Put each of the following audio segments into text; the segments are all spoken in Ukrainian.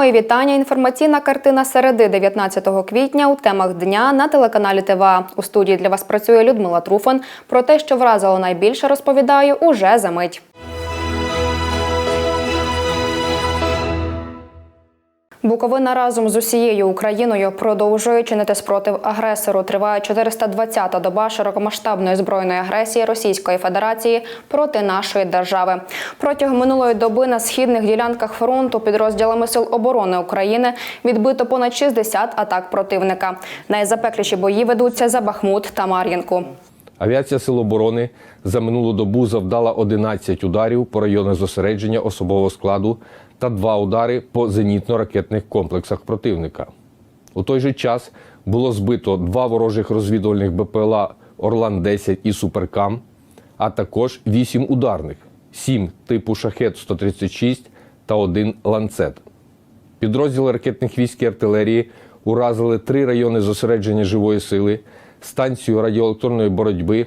Мої вітання. Інформаційна картина середи 19 квітня у темах дня на телеканалі ТВА. У студії для вас працює Людмила Труфан. Про те, що вразило найбільше, розповідаю уже за мить. Буковина разом з усією Україною продовжує чинити спротив агресору. Триває 420-та доба широкомасштабної збройної агресії Російської Федерації проти нашої держави. Протягом минулої доби на східних ділянках фронту підрозділами сил оборони України відбито понад 60 атак противника. Найзапекліші бої ведуться за Бахмут та Мар'їнку. Авіація Сил оборони за минулу добу завдала 11 ударів по районах зосередження особового складу та два удари по зенітно-ракетних комплексах противника. У той же час було збито два ворожих розвідувальних БПЛА Орлан-10 і Суперкам, а також вісім ударних, сім типу Шахет-136 та один ланцет. Підрозділи ракетних військ і артилерії уразили три райони зосередження живої сили, станцію радіоелектронної боротьби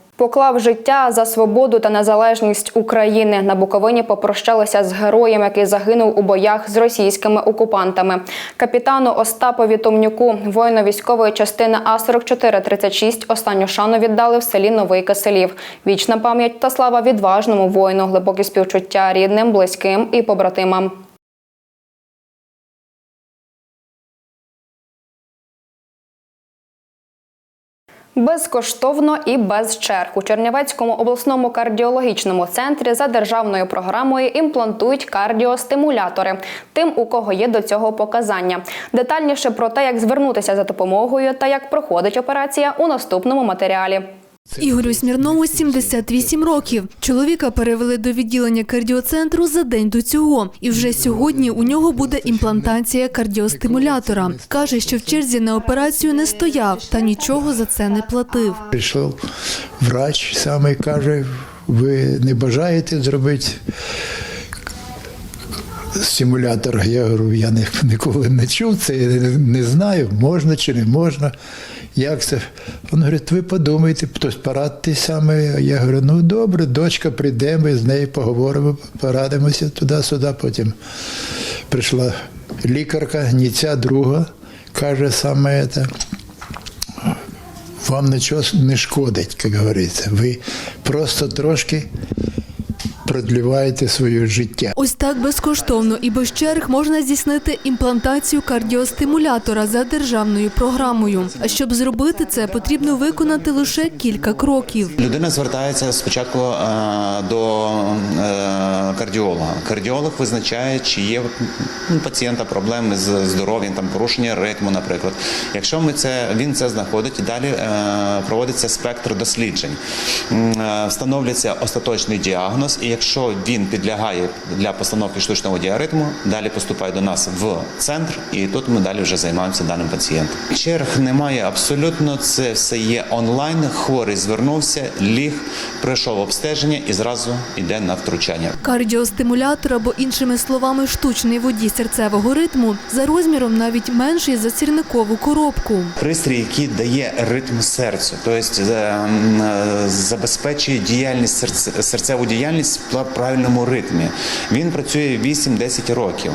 Поклав життя за свободу та незалежність України. На Буковині попрощалися з героєм, який загинув у боях з російськими окупантами. Капітану Остапові Томнюку, воїну військової частини А 4436 останню шану віддали в селі Новий Киселів. Вічна пам'ять та слава відважному воїну, глибокі співчуття рідним, близьким і побратимам. Безкоштовно і без черг у Чернівецькому обласному кардіологічному центрі за державною програмою імплантують кардіостимулятори тим, у кого є до цього показання. Детальніше про те, як звернутися за допомогою та як проходить операція у наступному матеріалі. Ігорю Смірнову 78 років. Чоловіка перевели до відділення кардіоцентру за день до цього. І вже сьогодні у нього буде імплантація кардіостимулятора. Каже, що в черзі на операцію не стояв та нічого за це не платив. Прийшов врач, саме каже, ви не бажаєте зробити стимулятор? Я говорю, я ні- ніколи не чув це, я не, знаю, можна чи не можна. Як це? Він говорить, ви подумайте, хтось порадьте саме. Я говорю, ну добре, дочка прийде, ми з нею поговоримо, порадимося туди-сюди. Потім прийшла лікарка, ні ця друга, каже саме це вам нічого не шкодить, як говориться. Ви просто трошки продліваєте своє життя. Ось так безкоштовно і без черг можна здійснити імплантацію кардіостимулятора за державною програмою. А щоб зробити це, потрібно виконати лише кілька кроків. Людина звертається спочатку е, до е, кардіолога. Кардіолог визначає, чи є у пацієнта проблеми з здоров'ям, там порушення ритму, наприклад. Якщо ми це він це знаходить, далі е, проводиться спектр досліджень, встановлюється остаточний діагноз, і якщо він підлягає для постановки штучного діаритму, далі поступає до нас в центр, і тут ми далі вже займаємося даним пацієнтом. Черг немає абсолютно. Це все є онлайн. Хворий звернувся, ліг, пройшов обстеження і зразу йде на втручання. Кардіостимулятор або іншими словами штучний водій серцевого ритму за розміром навіть менший за сірникову коробку. Пристрій, який дає ритм серцю, тобто е, м, е, забезпечує діяльність серце- серцеву діяльність правильному ритмі. Він працює 8-10 років.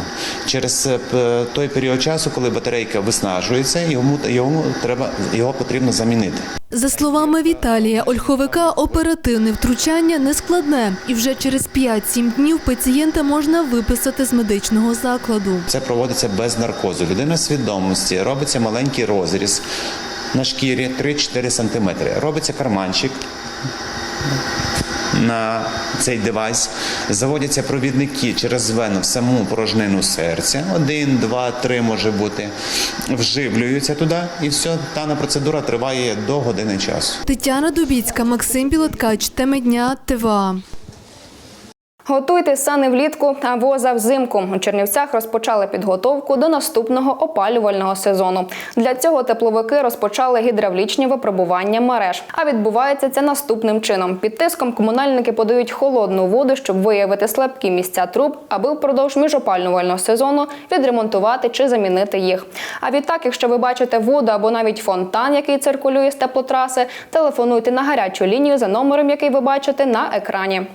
Через е, той період часу, коли батарейка виснажується, йому йому треба його потрібно замінити. За словами Віталія Ольховика, оперативне втручання не складне, і вже через 5-7 днів пацієнта можна виписати з медичного закладу. Це проводиться без наркозу. Людина свідомості робиться маленький розріз на шкірі 3-4 см. Робиться карманчик. На цей девайс заводяться провідники через вену в саму порожнину серця. Один, два, три може бути. Вживлюються туди, і все. Дана процедура триває до години часу. Тетяна Дубіцька, Максим Білоткач, теми дня ТВА. Готуйте сани влітку та воза взимку. У Чернівцях розпочали підготовку до наступного опалювального сезону. Для цього тепловики розпочали гідравлічні випробування мереж. А відбувається це наступним чином: під тиском комунальники подають холодну воду, щоб виявити слабкі місця труб, аби впродовж міжопалювального сезону відремонтувати чи замінити їх. А відтак, якщо ви бачите воду або навіть фонтан, який циркулює з теплотраси, телефонуйте на гарячу лінію за номером, який ви бачите на екрані.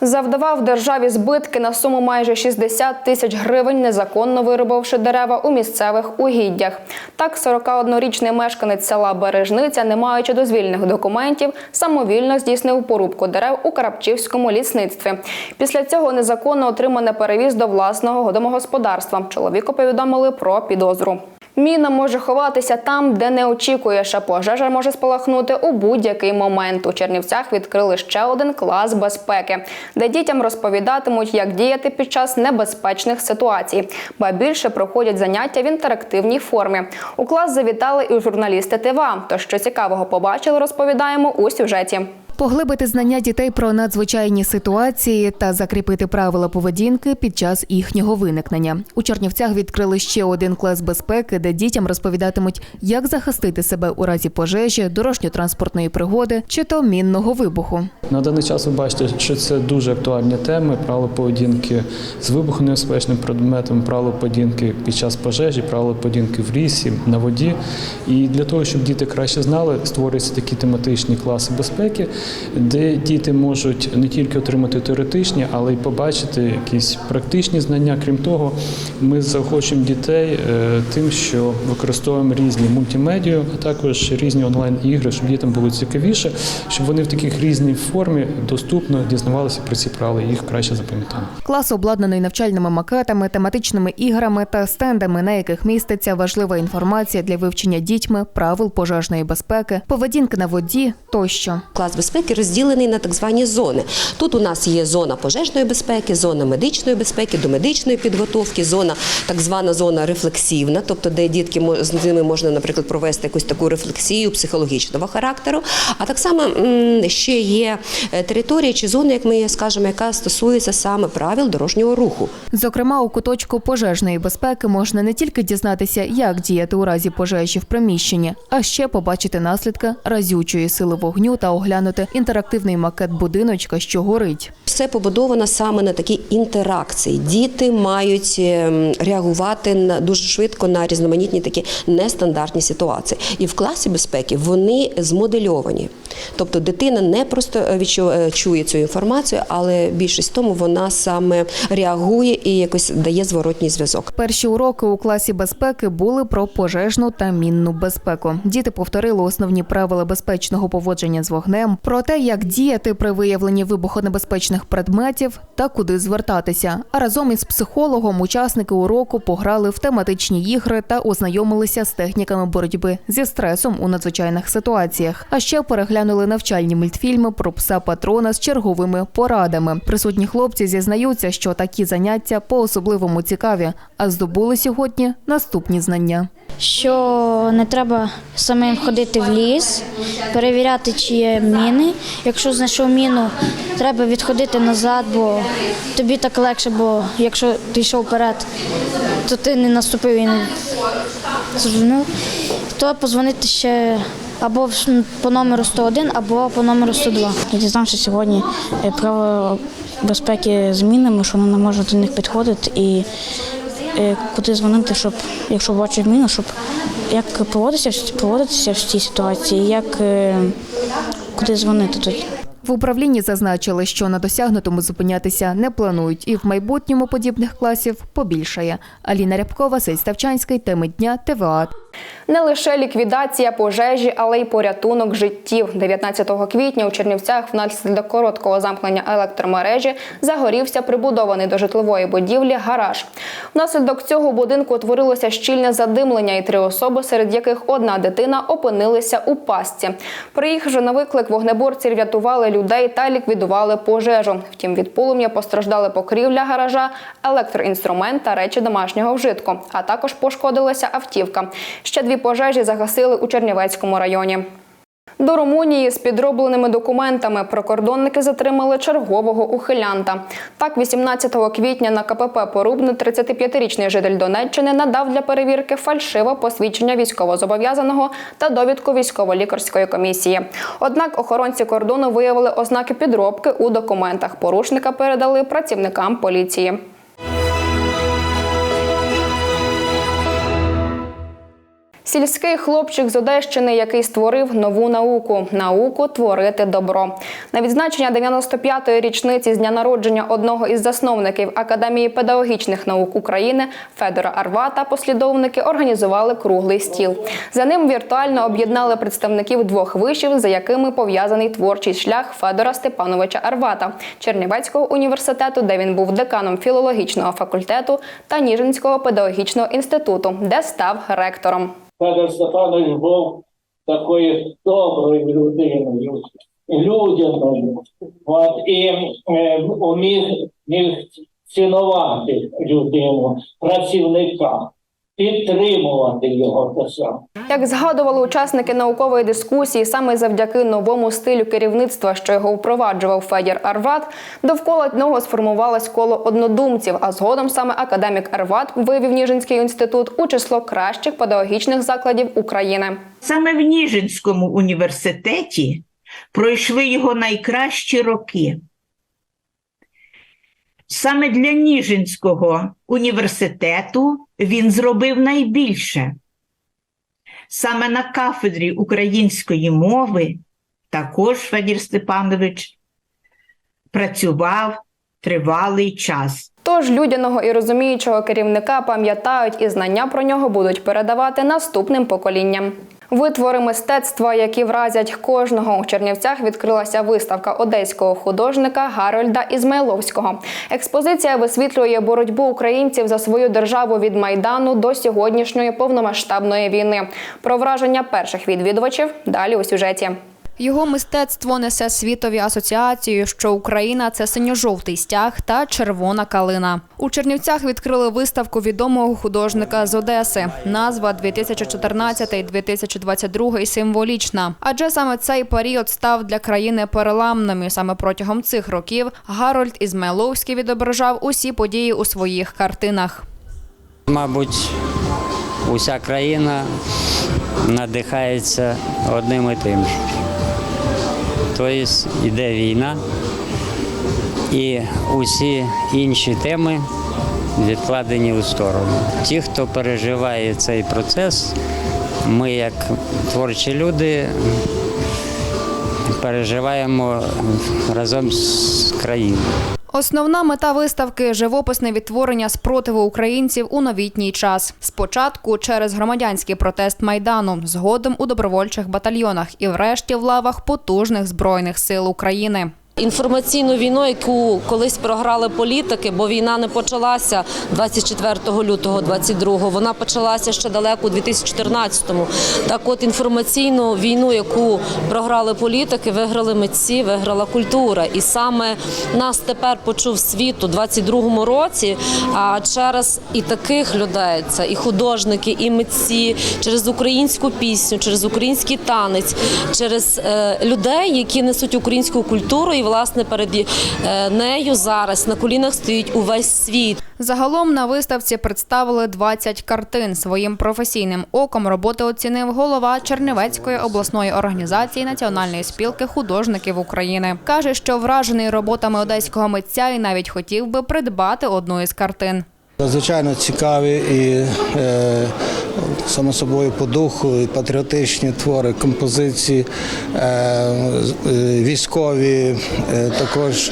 Завдавав державі збитки на суму майже 60 тисяч гривень, незаконно вирубавши дерева у місцевих угіддях. Так, 41-річний мешканець села Бережниця, не маючи дозвільних документів, самовільно здійснив порубку дерев у Карапчівському лісництві. Після цього незаконно отримане перевіз до власного домогосподарства. Чоловіку повідомили про підозру. Міна може ховатися там, де не очікуєш, а пожежа може спалахнути у будь-який момент. У Чернівцях відкрили ще один клас безпеки, де дітям розповідатимуть, як діяти під час небезпечних ситуацій. Ба більше проходять заняття в інтерактивній формі. У клас завітали і журналісти ТВА. То що цікавого побачили, розповідаємо у сюжеті. Поглибити знання дітей про надзвичайні ситуації та закріпити правила поведінки під час їхнього виникнення. У Чернівцях відкрили ще один клас безпеки, де дітям розповідатимуть, як захистити себе у разі пожежі, дорожньо-транспортної пригоди чи то мінного вибуху. На даний час ви бачите, що це дуже актуальні теми: правила поведінки з вибухонебезпечним предметом, правила поведінки під час пожежі, правила поведінки в лісі, на воді. І для того, щоб діти краще знали, створюються такі тематичні класи безпеки, де діти можуть не тільки отримати теоретичні, але й побачити якісь практичні знання. Крім того, ми заохочуємо дітей е, тим, що використовуємо різні мультимедіа, а також різні онлайн-ігри, щоб дітям було цікавіше, щоб вони в таких різній формі доступно дізнавалися про ці правила і їх краще запам'ятали. Клас обладнаний навчальними макетами, тематичними іграми та стендами, на яких міститься важлива інформація для вивчення дітьми правил пожежної безпеки, поведінки на воді тощо. Клас безпеки розділений на так звані зони. Тут у нас є зона пожежної безпеки, зона медичної безпеки, домедичної підготовки, зона так звана зона рефлексивна, тобто де дітки з ними можна, наприклад, провести якусь таку рефлексію психологічного характеру. А так само ще є е, територія чи зона, як ми скажемо, яка стосується саме правил дорожнього руху. Зокрема, у куточку пожежної безпеки можна не тільки дізнатися, як діяти у разі пожежі в приміщенні, а ще побачити наслідки разючої сили вогню та оглянути інтерактивний макет будиночка, що горить. Все побудовано саме на такій інтеракції. Діти мають ем, реагувати на дуже швидко на різноманітні такі нестандартні ситуації. І в класі безпеки вони змодельовані. Тобто дитина не просто е, е, чує цю інформацію, але більшість тому вона саме реагує і якось дає зворотній зв'язок. Перші уроки у класі безпеки були про пожежну та мінну безпеку. Діти повторили основні правила безпечного поводження з вогнем, про те, як діяти при виявленні вибухонебезпечних предметів та куди звертатися. А разом із психологом учасники уроку пограли в тематичні ігри та ознайомилися з техніками боротьби зі стресом у надзвичайних ситуаціях. А ще переглянули навчальні мультфільми про пса патрона з черговими порадами. Присутні хлопці зізнаються, що такі заняття по-особливому цікаві, а здобули сьогодні наступні знання. що не треба самим ходити в ліс, перевіряти, чи є міни. Якщо знайшов міну, треба відходити назад, бо тобі так легше, бо якщо ти йшов вперед, то ти не наступив і не звернув, то позвонити ще або по номеру 101, або по номеру 102. Я дізнався сьогодні право безпеки змінами, що вони не можуть до них підходити і е, куди дзвонити, щоб якщо бачить міну, щоб як поводитися, поводитися в цій ситуації, як е, куди дзвонити тоді. В управлінні зазначили, що на досягнутому зупинятися не планують, і в майбутньому подібних класів побільшає. Аліна Рябкова, Василь Ставчанський, теми дня ТВА. Не лише ліквідація пожежі, але й порятунок життів. 19 квітня у Чернівцях внаслідок короткого замкнення електромережі загорівся прибудований до житлової будівлі гараж. Внаслідок цього будинку утворилося щільне задимлення, і три особи, серед яких одна дитина, опинилися у пастці. Приїхавши на виклик, вогнеборці рятували людей та ліквідували пожежу. Втім, від полум'я постраждали покрівля гаража, електроінструмент та речі домашнього вжитку, а також пошкодилася автівка. Ще дві пожежі загасили у Чернівецькому районі. До Румунії з підробленими документами прикордонники затримали чергового ухилянта. Так, 18 квітня на КПП Порубне 35-річний житель Донеччини надав для перевірки фальшиве посвідчення військовозобов'язаного та довідку військово-лікарської комісії. Однак охоронці кордону виявили ознаки підробки у документах. Порушника передали працівникам поліції. Сільський хлопчик з Одещини, який створив нову науку науку творити добро. На відзначення 95-ї річниці з дня народження одного із засновників Академії педагогічних наук України Федора Арвата послідовники організували круглий стіл. За ним віртуально об'єднали представників двох вишів, за якими пов'язаний творчий шлях Федора Степановича Арвата Чернівецького університету, де він був деканом філологічного факультету та Ніжинського педагогічного інституту, де став ректором. Федор Степанович був такою доброю людиною, людяною. От, і е, уміг міг цінувати людину, працівника, підтримувати його те саме. Як згадували учасники наукової дискусії, саме завдяки новому стилю керівництва, що його впроваджував Федір Арват, довкола нього сформувалось коло однодумців. А згодом саме академік Арват вивів Ніжинський інститут у число кращих педагогічних закладів України. Саме в Ніжинському університеті пройшли його найкращі роки. Саме для Ніжинського університету він зробив найбільше. Саме на кафедрі української мови також Федір Степанович працював тривалий час. Тож людяного і розуміючого керівника пам'ятають і знання про нього будуть передавати наступним поколінням. Витвори мистецтва, які вразять кожного у Чернівцях, відкрилася виставка одеського художника Гарольда Ізмайловського. Експозиція висвітлює боротьбу українців за свою державу від майдану до сьогоднішньої повномасштабної війни. Про враження перших відвідувачів далі у сюжеті. Його мистецтво несе світові асоціації, що Україна це синьо-жовтий стяг та червона калина. У Чернівцях відкрили виставку відомого художника з Одеси. Назва 2014-2022 символічна. Адже саме цей період став для країни переламним. І саме протягом цих років Гарольд Ізмайловський відображав усі події у своїх картинах. Мабуть, уся країна надихається одним і тим ж. Тобто йде війна, і усі інші теми відкладені у сторону. Ті, хто переживає цей процес, ми, як творчі люди, переживаємо разом з країною. Основна мета виставки живописне відтворення спротиву українців у новітній час. Спочатку через громадянський протест майдану, згодом у добровольчих батальйонах і, врешті, в лавах потужних збройних сил України. Інформаційну війну, яку колись програли політики, бо війна не почалася 24 лютого 22-го, вона почалася ще далеко у 2014-му. Так от інформаційну війну, яку програли політики, виграли митці, виграла культура. І саме нас тепер почув світ у 22-му році, а через і таких людей, це і художники, і митці, через українську пісню, через український танець, через е, людей, які несуть українську культуру, і власне перед е, нею зараз на колінах стоїть увесь світ. Загалом на виставці представили 20 картин. Своїм професійним оком роботи оцінив голова Чернівецької обласної організації Національної спілки художників України. Каже, що вражений роботами одеського митця і навіть хотів би придбати одну із картин. Надзвичайно цікаві і е, само собою по духу, і патріотичні твори, композиції, е, е, військові, е, також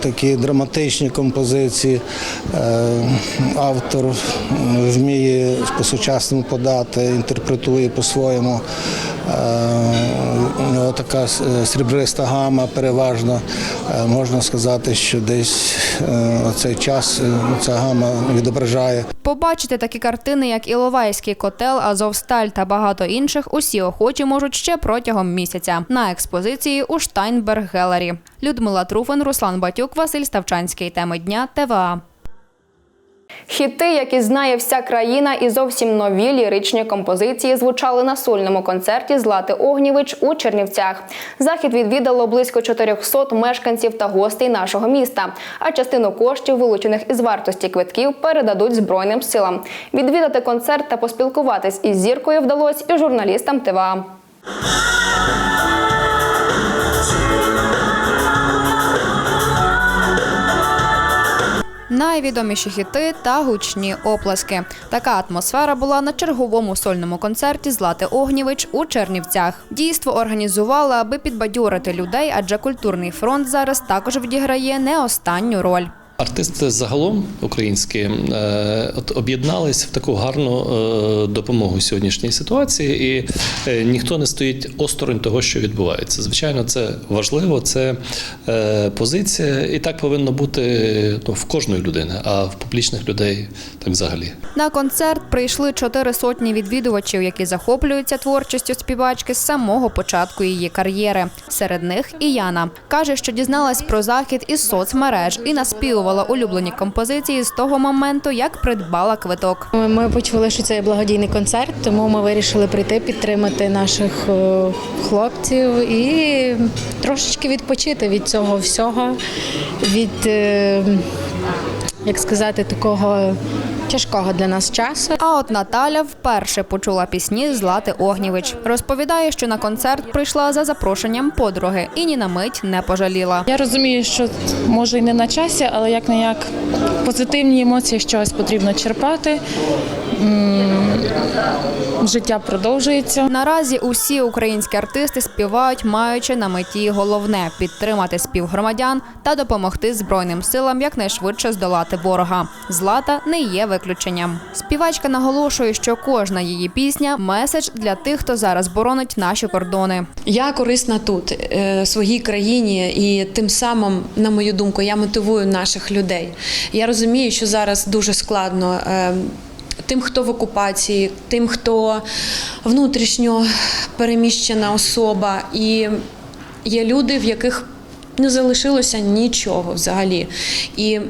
такі драматичні композиції. Автор вміє по-сучасному подати, інтерпретує по-своєму. У нього така срібриста гама переважно. Можна сказати, що десь цей час ця гама відображає Побачити такі картини, як Іловайський котел, Азовсталь та багато інших, усі охочі можуть ще протягом місяця на експозиції у Штайнберг Гелері. Людмила Труфен, Руслан Батюк, Василь Ставчанський. Теми дня ТВА. Хіти, які знає вся країна, і зовсім нові ліричні композиції звучали на сольному концерті Злати Огнівич у Чернівцях. Захід відвідало близько 400 мешканців та гостей нашого міста. А частину коштів, вилучених із вартості квитків, передадуть Збройним силам. Відвідати концерт та поспілкуватись із зіркою вдалося і журналістам ТВА. Найвідоміші хіти та гучні оплески. Така атмосфера була на черговому сольному концерті Злати Огнівич у Чернівцях. Дійство організували, аби підбадьорити людей, адже культурний фронт зараз також відіграє не останню роль. Артисти загалом українські е, от об'єднались в таку гарну е, допомогу сьогоднішній ситуації, і е, ніхто не стоїть осторонь того, що відбувається. Звичайно, це важливо, це позиція, і так повинно бути ну, в кожної людини, а в публічних людей так взагалі. На концерт прийшли чотири сотні відвідувачів, які захоплюються творчістю співачки з самого початку її кар'єри. Серед них і Яна каже, що дізналась про захід із соцмереж і наспівувала улюблені композиції з того моменту, як придбала квиток. Ми почули, що це є благодійний концерт, тому ми вирішили прийти підтримати наших е, хлопців і трошечки відпочити від цього всього, від, е, як сказати, такого тяжкого для нас часу. А от Наталя вперше почула пісні Злати Огнівич. Розповідає, що на концерт прийшла за запрошенням подруги і ні на мить не пожаліла. Я розумію, що може і не на часі, але як не як позитивні емоції чогось потрібно черпати. Життя продовжується. Наразі усі українські артисти співають, маючи на меті головне підтримати співгромадян та допомогти збройним силам якнайшвидше здолати ворога. Злата не є виключенням. Співачка наголошує, що кожна її пісня меседж для тих, хто зараз боронить наші кордони. Я корисна тут, е, своїй країні, і тим самим, на мою думку, я мотивую наших людей. Я розумію, що зараз дуже складно. Тим, хто в окупації, тим, хто внутрішньо переміщена особа, і є люди, в яких не залишилося нічого взагалі. І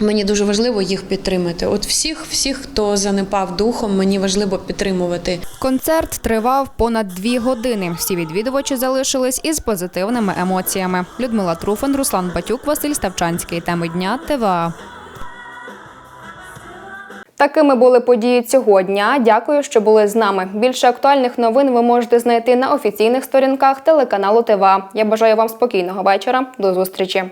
мені дуже важливо їх підтримати. От всіх, всіх, хто занепав духом, мені важливо підтримувати. Концерт тривав понад дві години. Всі відвідувачі залишились із позитивними емоціями. Людмила Труфан, Руслан Батюк, Василь Ставчанський. Теми дня ТВА. Такими були події цього дня. Дякую, що були з нами. Більше актуальних новин ви можете знайти на офіційних сторінках телеканалу ТВА. Я бажаю вам спокійного вечора. До зустрічі.